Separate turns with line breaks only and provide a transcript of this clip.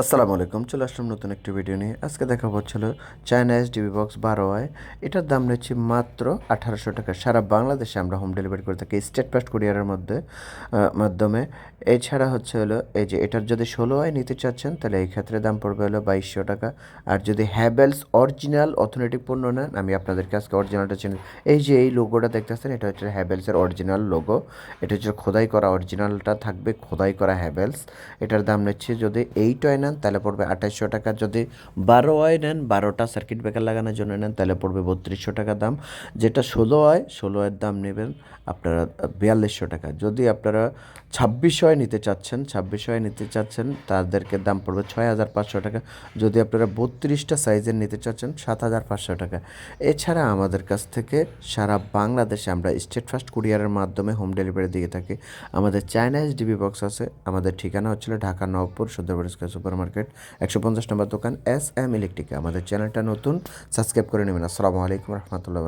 আসসালামু আলাইকুম, চলে আসলাম নতুন একটি ভিডিও নিয়ে। আজকে দেখা হচ্ছিল চায়না এস ডিবি বক্স বারো আয় এটার দাম নিচ্ছি মাত্র আঠারোশো টাকা। সারা বাংলাদেশে আমরা হোম ডেলিভারি করে থাকি স্টেট ফাস্ট কুরিয়ারের মধ্যে মাধ্যমে। এছাড়া হচ্ছে হলো এই যে এটার যদি ষোলো আয় নিতে চাচ্ছেন, তাহলে এই ক্ষেত্রে দাম পড়বে হলো বাইশশো টাকা। আর যদি হ্যাভেলস অরিজিনাল অথেন্টিক পণ্য নেন, আমি আপনাদেরকে আজকে অরিজিনালটা চিনি। এই যে এই লোগোটা দেখতেছেন, এটা হচ্ছে হ্যাভেলসের অরিজিনাল লোগো এটা হচ্ছে খোদাই করা অরিজিনালটা থাকবে, খোদাই করা হ্যাভেলস এটার দাম নিচ্ছে যদি এইট ওয়াই নেন, তাহলে পড়বে আঠাইশশো টাকা। যদি বারো ওয়াই নেন, বারোটা সার্কিট ব্রেকার লাগানোর জন্য নেন, তাহলে পড়বে বত্রিশশো টাকা দাম। যেটা ষোলো ওয়াই ষোলো ওয়ের দাম নেবেন আপনারা বিয়াল্লিশশো টাকা। যদি আপনারা ছাব্বিশ ওয়াই নিতে চাচ্ছেন ছাব্বিশ ওয়াই নিতে চাচ্ছেন, তাদেরকে দাম পড়বে ছয় হাজার পাঁচশো টাকা। যদি আপনারা বত্রিশটা সাইজের নিতে চাচ্ছেন, সাত হাজার পাঁচশো টাকা। এছাড়া আমাদের কাছ থেকে সারা বাংলাদেশে আমরা স্টেট ফার্স্ট কুরিয়ারের মাধ্যমে হোম ডেলিভারি দিয়ে থাকি। আমাদের চায়না ডিবি বক্স আছে, আমাদের ঠিকানা হচ্ছিল ঢাকা নবপুর, সুন্দরবন সুপার মার্কেট একশো পঞ্চাশ নম্বর দোকান এস এম ইলেকট্রিকা। আমাদের চ্যানেলটা নতুন, সাবস্ক্রাইব করে নেবেন। আসসালামু আলাইকুম রহমতুল্লাহ